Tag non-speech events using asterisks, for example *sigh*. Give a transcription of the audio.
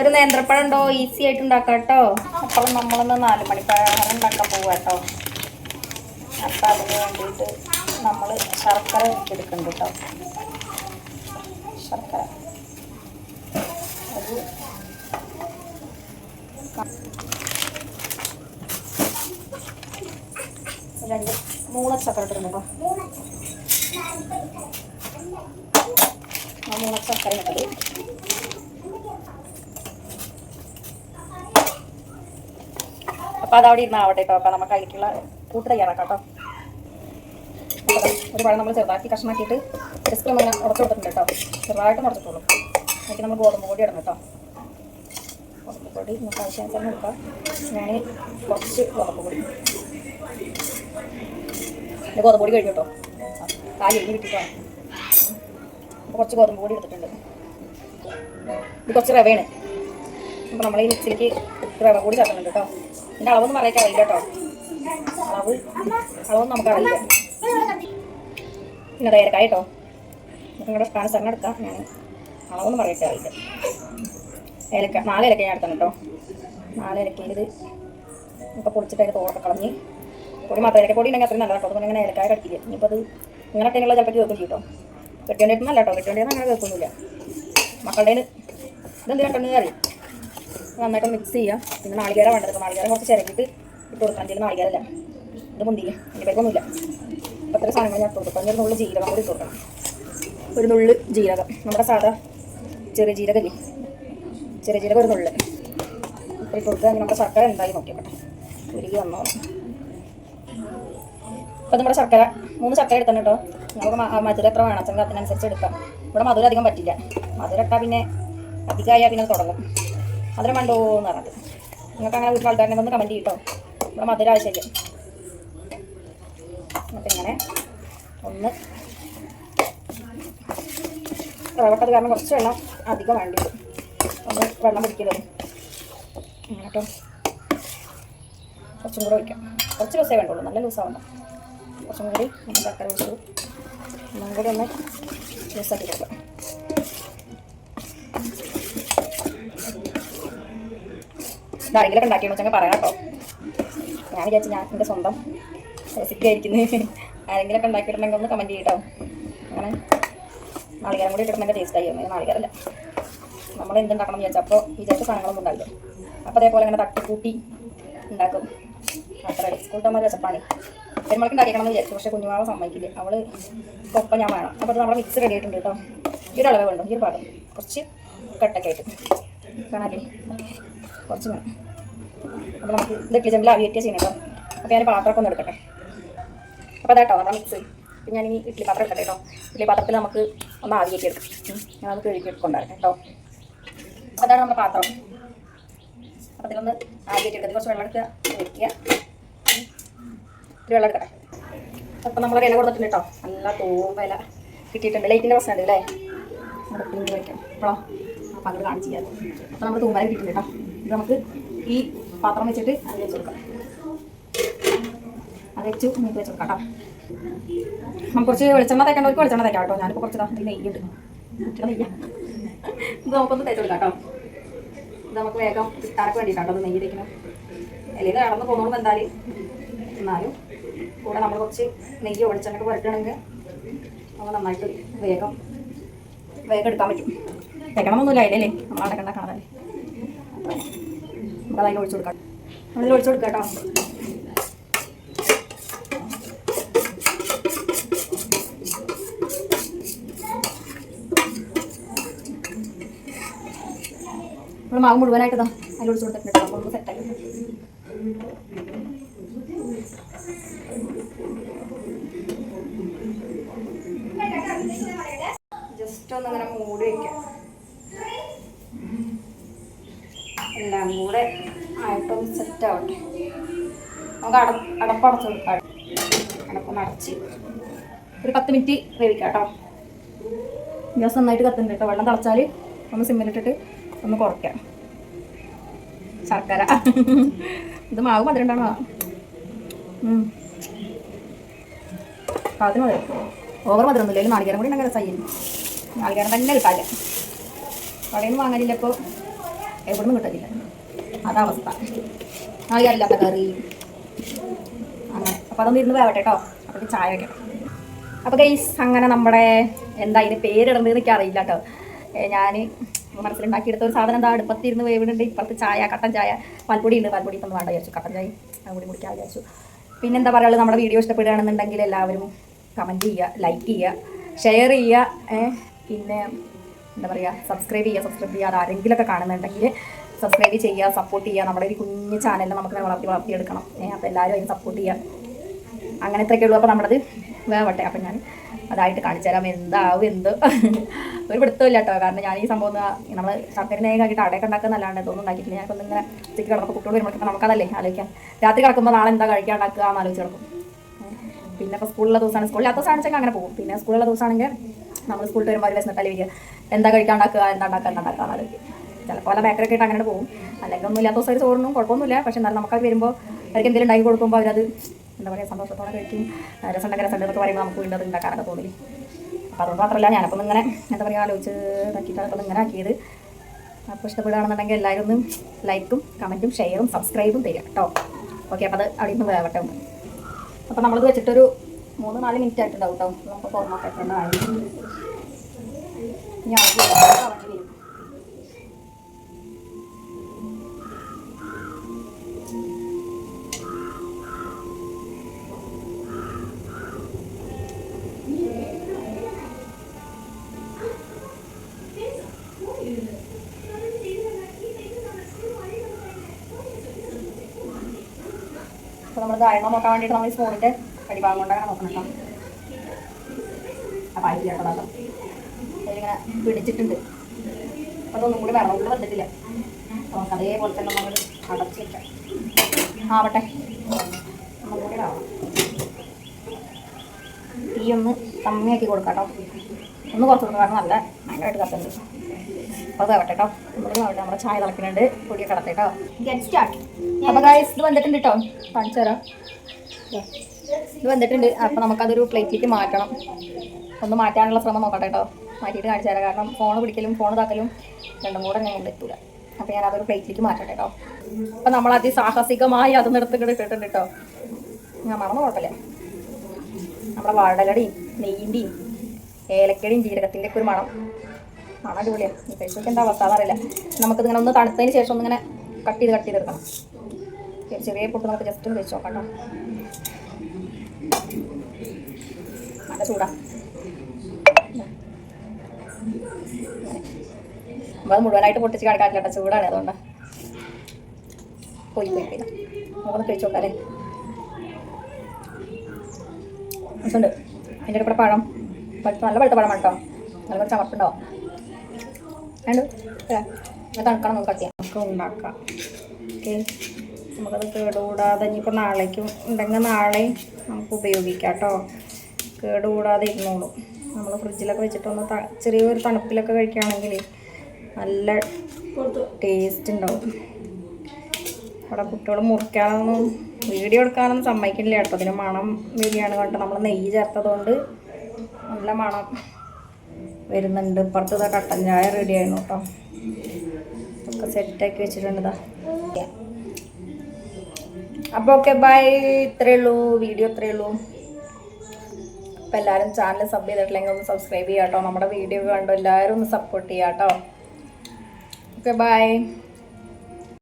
ഒരു നേന്ത്രപ്പഴം ഉണ്ടോ? ഈസി ആയിട്ട് ഉണ്ടാക്കാം കേട്ടോ. അപ്പോൾ നമ്മളൊന്ന് നാല് മണിപ്പഴം ഉണ്ടാക്കാൻ പോവാ കേട്ടോ. അപ്പം അതിന് വേണ്ടിയിട്ട് നമ്മൾ ശർക്കര എടുക്കുന്നുണ്ട് കേട്ടോ. ശർക്കര. ഒരു രണ്ട് മൂന്ന് ചക്കര ഇട്ടിട്ടുണ്ട് കേട്ടോ. മൂന്ന് ചക്കര ഇട്ടത് അപ്പൊ അതവിടെ ഇരുന്ന് ആവട്ടെ കേട്ടോ. അപ്പൊ നമുക്ക് അതിലേക്കുള്ള കൂട്ട് തയ്യാറാക്കാം കേട്ടോ. ഒരു പഴം നമ്മൾ ചെറുതാക്കി കഷ്ണാക്കിയിട്ട് ഡിസ്പ്ലേ നമ്മൾ ഉടച്ചു കൊടുത്തിട്ടുണ്ട് കേട്ടോ. ചെറുതായിട്ട് ഉടച്ചിട്ടുള്ളൂ അതിലേക്ക് നമ്മൾ ഗോതമ്പ് പൊടി ഇടണം കേട്ടോ. ഗോതമ്പ് പൊടി നമുക്ക് ആവശ്യാനുസരണം എടുക്കാം ഞാൻ കുറച്ച് ഗോതമ്പ് പൊടി. പിന്നെ ഗോതമ്പ് പൊടി കഴിഞ്ഞു കേട്ടോ. കാലി എഴുതി കിട്ടിയിട്ടാണ് കുറച്ച് ഗോതമ്പ് പൊടി എടുത്തിട്ടുണ്ട്. ഇത് കുറച്ച് റവയാണ്. അപ്പോൾ നമ്മൾ ഈ മിക്സിലേക്ക് റവ കൂടി ചേർക്കുന്നുണ്ട് കേട്ടോ. ഇതിന്റെ അളവൊന്നും പറയാൻ അറിയില്ല കേട്ടോ. അളവ് അളവൊന്നും നമുക്ക് അറിയില്ല പിന്നെ ഏലക്കായ കേട്ടോ നിങ്ങളുടെ കാണിച്ചറിന് എടുക്കാം. ഞാൻ അളവൊന്നും പറയട്ടെ അറിയില്ല ഏലക്ക നാല് ഏലക്ക ഞാൻ എടുത്താണ് കേട്ടോ. നാല് ഏലക്കയിൽ ഇത് ഒക്കെ പൊടിച്ചിട്ട് അതിന്റെ തോടൊക്കെ കളഞ്ഞ് പൊടി മാത്രം ഏലക്ക പൊടി ഉണ്ടെങ്കിൽ അത്രയും നല്ല കേട്ടോ. അതുകൊണ്ട് ഇങ്ങനെ ഏലക്കായ കടിക്കില്ല. ഇനിയിപ്പോൾ അത് ഇങ്ങനെ ഇട്ടുള്ള ചിലപ്പോൾ കേൾക്കും കേട്ടോ. കെട്ടിയോണ്ടിരുന്നല്ല കേട്ടോ. കെട്ടിയോണ്ടിരുന്ന അങ്ങനെ കേൾക്കുന്നില്ല മക്കളുടെ ഇതെന്ത് കണ്ടെന്ന് അറിയാം? നന്നായിട്ട് മിക്സ് ചെയ്യുക. പിന്നെ നാളികേരം വേണ്ടത് നാളികേരം കുറച്ച് ചിരക്കിയിട്ട് ഇട്ട് കൊടുക്കണം. നാളികേരം നാളികേരല്ല ഇത് മുന്തിയ അതിന്റെ പേരൊന്നുമില്ല അപ്പോൾ അത്ര സാധനങ്ങൾ ഞാൻ ഇട്ട് കൊടുക്കാം ഒരു നുള്ളു ജീരകം കൂടി ഇട്ട് കൊടുക്കണം. ഒരു നുള്ളു ജീരകം. നമ്മുടെ സാധാ ചെറിയ ജീരകല്ലേ? ചെറിയ ജീരകം ഒരു നുള്ളു. ഇട്ട് കൊടുക്കുക നമ്മുടെ ശർക്കര എന്തായി നോക്കിയോട്ടെ ഉരുകി വന്നോ. അപ്പോൾ നമ്മുടെ ശർക്കര മൂന്ന് ശർക്കര എടുക്കണം കേട്ടോ. നമുക്ക് മധുരം എത്ര വേണം? അതിനനുസരിച്ച് എടുക്കാം. ഇവിടെ മധുരം അധികം പറ്റില്ല. മധുരം ഇട്ടാൽ പിന്നെ അധികമായാൽ പിന്നെ തുടങ്ങും. മധുരം വേണ്ടോ എന്ന് പറഞ്ഞിട്ട്. നിങ്ങൾക്ക് അങ്ങനെ വീട്ടിൽ ആൾക്കാരെ ഒന്ന് കമന്റ് ചെയ്യട്ടോ ഇവിടെ മധുരം ആവശ്യമില്ല എന്നിട്ട് ഇങ്ങനെ ഒന്ന് റവട്ടത് കാരണം കുറച്ച് വെള്ളം അധികം വേണ്ടി ഒന്ന് വെള്ളം പിടിക്കരുത്. കേട്ടോ കുറച്ചും കൂടെ ഒഴിക്കാം. കുറച്ച് ലൂസേ വേണ്ടുള്ളൂ. നല്ല ലൂസാവണ്ട. കുറച്ചും കൂടി നമ്മൾ ചക്കര ഒഴിച്ചു. ഒന്നും കൂടി ഒന്ന് ലൂസാക്കി കൊടുക്കാം. ഇതാരെങ്കിലൊക്കെ ഉണ്ടാക്കിയെന്ന് വെച്ചാൽ പറയാം കേട്ടോ. ഞാൻ വിചാരിച്ചു ഞാൻ എന്റെ സ്വന്തം റെസിപ്പി ആയിരിക്കുന്നു ആരെങ്കിലൊക്കെ ഉണ്ടാക്കിയിട്ടുണ്ടെങ്കിൽ ഒന്ന് കമന്റ് ചെയ്യട്ടോ അങ്ങനെ നാളികേരം കൂടി ഇട്ടിട്ടുണ്ടെങ്കിൽ ടേസ്റ്റ് ആയി. ഒന്നും നാളികേരല്ല. നമ്മൾ എന്തുണ്ടാക്കണം വിചാരിച്ചു. അപ്പോൾ വിചാരിച്ച സാധനങ്ങളൊന്നും ഉണ്ടാവില്ല. അപ്പോൾ അതേപോലെ ഇങ്ങനെ തട്ടിക്കൂട്ടി ഉണ്ടാക്കും. അത്ര സ്കൂൾ ടൈം രസപ്പാണ് പെരുമൾക്ക് എന്ന് വിചാരിച്ചു. പക്ഷേ കുഞ്ഞുമാവ സമ്മതിക്കില്ല. അവൾ ഒപ്പം ഞാൻ വേണം. അപ്പോൾ അത് നമ്മുടെ മിക്സ് റെഡി ആയിട്ടുണ്ട് കേട്ടോ. ഈ ഒരു അളവേ വേണ്ടു ഈ ഒരു പാകം. കുറച്ച് കട്ടൊക്കെ ആയിട്ട് കാണാല്ലേ? കുറച്ച് വേണം അപ്പോൾ നമുക്ക് ഇത് ഇഡ്ഡലി ചെമ്പിൽ അവിയറ്റിയ ചെയ്യണം കേട്ടോ. അപ്പോൾ ഞാൻ പാത്രമൊക്കെ ഒന്ന് എടുക്കട്ടെ. അപ്പോൾ അതാട്ടോ നമ്മുടെ മിക്സ് ഇപ്പം ഞാൻ ഈ ഇഡ്ഡലി പാത്രം എടുക്കട്ടെ കേട്ടോ. ഇഡ്ഡലി പാത്രത്തിൽ നമുക്ക് ഒന്ന് ആവിയേറ്റി എടുക്കാം. ഞാൻ നമുക്ക് കഴുകി എടുക്കൊണ്ടായിരുന്നു കേട്ടോ. അതാണ് നമ്മുടെ പാത്രം. അപ്പോൾ അതിലൊന്ന് ആവിയേറ്റി എടുക്കുക കുറച്ച് വെള്ളം എടുക്കുക ഒഴിക്കുക. ഇത്തിരി വെള്ളം എടുക്കട്ടെ. അപ്പം നമ്മൾ വില കൊടുത്തിട്ടുണ്ട് കേട്ടോ. നല്ല തൂമ്പ ഇല കിട്ടിയിട്ടുണ്ട്. ലൈറ്റിന്റെ പ്രശ്നമുണ്ട് അല്ലേ? നമ്മുടെ പിങ്ക് വയ്ക്കാം അപ്പോൾ അപ്പം അങ്ങോട്ട് കാണിച്ചു ചെയ്യാം. അപ്പോൾ നമ്മൾ തൂമ്പല കിട്ടിയിട്ടുണ്ട് കേട്ടോ. നമുക്ക് ഈ പാത്രം വെച്ചിട്ട് അത് വെച്ച് കൊടുക്കാം അത് വെച്ച് നിങ്ങൾക്ക് വെച്ച് കൊടുക്കാം കേട്ടോ. നമുക്ക് കുറച്ച് വെളിച്ചെണ്ണ ഒരു വെളിച്ചെണ്ണ തേക്കാം കേട്ടോ. ഞാനിപ്പോൾ കുറച്ച് ദാ ഇതിൽ നെയ്യുണ്ട് നെയ്യ. ഇത് നമുക്കൊന്ന് തേച്ച് കൊടുക്കാം കേട്ടോ. ഇത് നമുക്ക് വേഗം കിട്ടാനൊക്കെ വേണ്ടിയിട്ടാട്ടോ അത് നെയ്യ് തേക്കണം. അല്ലെങ്കിൽ കടന്ന് പോകുന്നോണ്ട് എന്തായാലും എന്നാലും കൂടെ നമ്മൾ കുറച്ച് നെയ്യ് വെളിച്ചെണ്ണൊക്കെ പുരട്ടണമെങ്കിൽ നമുക്ക് നന്നായിട്ട് വേഗം വേഗം എടുക്കാൻ പറ്റും. തേക്കണമൊന്നുമില്ല അതിലല്ലേ നമ്മൾ അടക്കണ്ട കാണാതെ നമുക്ക് അതിൽ ഒഴിച്ചു കൊടുക്കാം. നമ്മളിൽ ഒഴിച്ചു കൊടുക്കാം കേട്ടോ. നമ്മൾ മാവ് മുഴുവനായിട്ട് ഇതാ അതിൽ ഒഴിച്ചു കൊടുത്തിട്ടുണ്ട് നമുക്ക് സെറ്റാക്കി ജസ്റ്റ് ഒന്ന് അങ്ങനെ മൂടി വയ്ക്കാം എല്ലാം കൂടെ സെറ്റ് ആവട്ടെ. നമുക്ക് അട അടപ്പടച്ച് കൊടുക്കാം. അടപ്പ് അടച്ച് ഒരു പത്ത് മിനിറ്റ് വേവിക്കാം കേട്ടോ ഗ്യാസ് നന്നായിട്ട് കത്തുന്നുണ്ട് കേട്ടോ. വെള്ളം തിളച്ചാൽ ഒന്ന് സിമ്മിലിട്ടിട്ട് ഒന്ന് കുറയ്ക്കാം. ശർക്കര. ഇത് മാവ് മധുരം ഉണ്ടാണോ അതിന് മധുരം ഓവർ മധുരം ഒന്നുമില്ല നാളികേരം കൂടി ഉണ്ടെങ്കിൽ രസമായി നാളികേരം തന്നെ കിട്ടാല്ല കടയിൽ നിന്ന് വാങ്ങാനില്ല ഇപ്പോൾ എവിടുന്ന് കിട്ടില്ല അതവസ്ഥ അവസ്ഥ. നാളികേരമില്ലാത്ത കറി. അങ്ങനെ. അപ്പോൾ അതൊന്നും ഇരുന്ന് വേവട്ടെ കേട്ടോ അപ്പോൾ ചായ വയ്ക്കണം അപ്പോൾ ഗൈസ് അങ്ങനെ നമ്മുടെ എന്താ ഇതിന് പേരിടുന്നത് എനിക്ക് അറിയില്ല കേട്ടോ ഞാൻ മനസ്സിലുണ്ടാക്കിയെടുത്ത ഒരു സാധനം എന്താ അടുപ്പത്തിരുന്ന് വേവിടുണ്ട് ഇപ്പുറത്ത് ചായ കട്ടൻ ചായ പാൽപ്പൊടി ഉണ്ട്. പാൽപ്പൊടി ഇപ്പം വേണ്ട വിചാരിച്ചു. കട്ടൻ ചായ അതുകൂടി കുടിക്കാൻ വിചാരിച്ചു. പിന്നെന്താ പറയുള്ളൂ നമ്മുടെ വീഡിയോ ഇഷ്ടപ്പെടുകയാണെന്നുണ്ടെങ്കിൽ എല്ലാവരും കമന്റ് ചെയ്യുക ലൈക്ക് ചെയ്യുക ഷെയർ ചെയ്യുക പിന്നെ എന്താ പറയുക സബ്സ്ക്രൈബ് ചെയ്യുക സബ്സ്ക്രൈബ് ചെയ്യുക അത് ആരെങ്കിലുമൊക്കെ കാണുന്നുണ്ടെങ്കിൽ സബ്സ്ക്രൈബ് ചെയ്യുക സപ്പോർട്ട് ചെയ്യുക. നമ്മുടെ ഒരു കുഞ്ഞ് ചാനലിൽ നമുക്ക് വളർത്തി വളർത്തിയെടുക്കണം. അപ്പോൾ എല്ലാവരും അതിന് സപ്പോർട്ട് ചെയ്യുക. അങ്ങനെ ഇത്രയൊക്കെ ഉള്ളൂ. അപ്പോൾ നമ്മളത് വേവട്ടെ. അപ്പം ഞാൻ അതായിട്ട് കാണിച്ചു തരാം. എന്താവും എന്ത്? *laughs* ഒരു പിടുത്തമില്ല കേട്ടോ. കാരണം ഞാൻ ഈ സംഭവം നമ്മൾ ശർക്കര നേകാക്കിയിട്ട് അടയൊക്കെ ഉണ്ടാക്കുന്നല്ലാണ്ട് ഇതൊന്നും ഉണ്ടാക്കിയിട്ടില്ല. ഞാൻ ഇങ്ങനെ ഉച്ചയ്ക്ക് കിടന്നപ്പോൾ കുട്ടിയോട് വരുമ്പോൾ നമുക്കതല്ലേ ആലോചിക്കാം. രാത്രി കിടക്കുമ്പോൾ നാളെ എന്താ കഴിക്കാൻ ഉണ്ടാക്കുക എന്ന് ആലോചിച്ച് കിടക്കും. പിന്നെ ഇപ്പോൾ സ്കൂളിലെ ദിവസമാണ്. സ്കൂളിലാത്ത ദിവസമാണെന്ന് അങ്ങനെ പോകും. പിന്നെ സ്കൂളിലെ ദിവസമാണെങ്കിൽ നമ്മൾ സ്കൂളിൽ വരുമ്പോൾ ഒരു വിശന്നിട്ടല്ലേ വരിക. എന്താ കഴിക്കാൻ ഉണ്ടാക്കുക എന്താ ഉണ്ടാക്കുക എന്താ ഉണ്ടാക്കുക എന്നാലോചിക്കും ചിലപ്പോൾ വല്ല ബേക്കറി ഒക്കെ ആയിട്ട് അങ്ങനെ പോകും. അല്ലെങ്കിൽ ഒന്നും ഇല്ലാത്ത ദിവസം ചോറിനും കുഴപ്പമൊന്നുമില്ല. പക്ഷെ എന്നാലും നമുക്കത് വരുമ്പോൾ അവർക്ക് എന്തെങ്കിലും ഉണ്ടാക്കി കൊടുക്കുമ്പോൾ അവരത് എന്താ പറയുക സന്തോഷത്തോടെ കഴിക്കും. രസമുണ്ടെങ്കിൽ രസം എന്നൊക്കെ പറയുമ്പോൾ നമുക്ക് വീണ്ടും അത് ഉണ്ടാക്കാനൊക്കെ തോന്നില്ല അപ്പോൾ അതുകൊണ്ട് മാത്രമല്ല ഞാനപ്പം ഇങ്ങനെ എന്താ പറയുക ആലോചിച്ച് ഇതാക്കിയിട്ടാണ് അപ്പം ഇങ്ങനെ ആക്കിയത്. അപ്പോൾ ഇഷ്ടപ്പെടുകയാണെന്നുണ്ടെങ്കിൽ എല്ലാവരും ഒന്ന് ലൈക്കും കമന്റും ഷെയറും സബ്സ്ക്രൈബും തരിക കേട്ടോ. ഓക്കെ അപ്പോൾ അത് അവിടെ നിന്ന് വേവട്ടെ. ഒന്ന് അപ്പോൾ നമ്മളത് വെച്ചിട്ടൊരു മൂന്ന് നാല് മിനിറ്റ് ആയിട്ടുണ്ടാവും കേട്ടോ. നമുക്ക് ആയി. ഇനി ആദ്യം വണ്ടി വരും അപ്പോൾ നമ്മൾ ദാരണം നോക്കാൻ വേണ്ടിയിട്ട് നമ്മൾ ഈ സ്പൂണിന്റെ അടിഭാഗം കൊണ്ടാണ് നോക്കണം കേട്ടോ കേട്ടോ അതാ. അതിലിങ്ങനെ പിടിച്ചിട്ടുണ്ട്. അതൊന്നും കൂടി വെള്ളം കൂടെ വന്നിട്ടില്ല. നമുക്ക് അതേപോലെ തന്നെ നമ്മൾ അടച്ച് വെക്കാം. ആവട്ടെ. ഒന്നും കൂടി വേണം തീ ഒന്ന് കമ്മിയാക്കി കൊടുക്കാം കേട്ടോ. ഒന്ന് കുറച്ച് കൊടുക്കാം കാരണം നല്ല ഭയങ്കരമായിട്ട് കത്തുണ്ട് അപ്പോൾ അത് ആവട്ടെ കേട്ടോ. ആവട്ടെ. നമ്മുടെ ചായ തിളക്കുന്നുണ്ട് പൊടിയൊക്കെ കടത്തെ കേട്ടോ. ഗെറ്റ് സ്റ്റാർട്ട് അപ്പോൾ ഗായ്സ് ഇത് വന്നിട്ടുണ്ട് കേട്ടോ കാണിച്ചു തരാം. ഇത് വന്നിട്ടുണ്ട്. അപ്പോൾ നമുക്കതൊരു പ്ലേറ്റിലേക്ക് മാറ്റണം. ഒന്ന് മാറ്റാനുള്ള ശ്രമം നോക്കട്ടെ കേട്ടോ. മാറ്റിയിട്ട് കാണിച്ചു തരാം. കാരണം ഫോൺ പിടിക്കലും ഫോൺ താക്കലും രണ്ടും കൂടെ ഞാൻ എത്തൂല. അപ്പോൾ ഞാൻ അതൊരു പ്ലേറ്റിലേക്ക് മാറ്റട്ടെ കേട്ടോ. അപ്പോൾ നമ്മൾ അതിസാഹസികമായി അത് നിർത്തിക്കിട്ട് ഇട്ടിട്ടുണ്ട് കേട്ടോ. ഞാൻ മറന്നു കുഴപ്പമില്ല. നമ്മുടെ വാഴലടിയും നെയ്യിന്റെയും ഏലക്കടിയും ജീരകത്തിന്റെ ഒക്കെ ഒരു മണം. മണം അടിപൊളിയാണ് ഈ എന്താ അവസ്ഥ എന്നറിയില്ല. നമുക്കിതിങ്ങനെ ഒന്ന് തണുത്തതിന് ശേഷം ഒന്നിങ്ങനെ കട്ട് ചെയ്ത് കട്ട് ചെയ്തെടുക്കണം ചെറിയ പൊട്ട് നമുക്ക് ജസ്റ്റ് ഒന്ന് വെച്ച് നോക്കാം കേട്ടോ. നല്ല ചൂടാ. അത് മുഴുവനായിട്ട് പൊട്ടിച്ച് കിടക്കാൻ കേട്ടോ ചൂടാണ് അതുകൊണ്ടാണ് പോയി പോയി നമുക്കൊന്ന് കഴിച്ചു നോക്കാല്ലേ? ഉണ്ട് എന്റെ കൂടെ പഴം. പഴുത്ത നല്ല പഴുത്ത പഴമാണ് കേട്ടോ. നല്ല കുറച്ച് ചമർപ്പുണ്ടാവും. വേണ്ട തണുക്കണം നമുക്ക് അത്യാവശ്യം നമുക്ക് ഉണ്ടാക്കാം. ഓക്കെ. നമുക്കത് കേടുകൂടാതെ ഇനിയിപ്പോൾ നാളേക്കും ഉണ്ടെങ്കിൽ നാളെയും നമുക്ക് ഉപയോഗിക്കാം കേട്ടോ. കേടുകൂടാതെ ഇരുന്നോളും. നമ്മൾ ഫ്രിഡ്ജിലൊക്കെ വെച്ചിട്ടൊന്ന് ചെറിയൊരു തണുപ്പിലൊക്കെ കഴിക്കുകയാണെങ്കിൽ നല്ല ടേസ്റ്റ് ഉണ്ടാവും അവിടെ കുട്ടികൾ മുറിക്കാനൊന്നും വീഡിയോ എടുക്കാനൊന്നും സമ്മതിക്കില്ല കേട്ടോ അതിന് മണം വരികയാണ് കണ്ടോ നമ്മൾ നെയ്യ് ചേർത്തതുകൊണ്ട് നല്ല മണം വരുന്നുണ്ട്. ഇപ്പുറത്ത് ഇതാ കട്ടൻ ചായ റെഡി ആയിരുന്നു കേട്ടോ ഒക്കെ സെറ്റാക്കി വെച്ചിട്ടുണ്ട് ഇതാ. അപ്പോൾ ഓക്കെ ബൈ ഇത്രയേ ഉള്ളൂ. വീഡിയോ ഇത്രയേ ഉള്ളൂ. അപ്പോൾ എല്ലാവരും ചാനൽ സബ് ചെയ്തിട്ടില്ലെങ്കിൽ ഒന്ന് സബ്സ്ക്രൈബ് ചെയ്യാം നമ്മുടെ വീഡിയോ കണ്ടോ എല്ലാവരും ഒന്ന് സപ്പോർട്ട് ചെയ്യാം കേട്ടോ ഓക്കെ ബൈ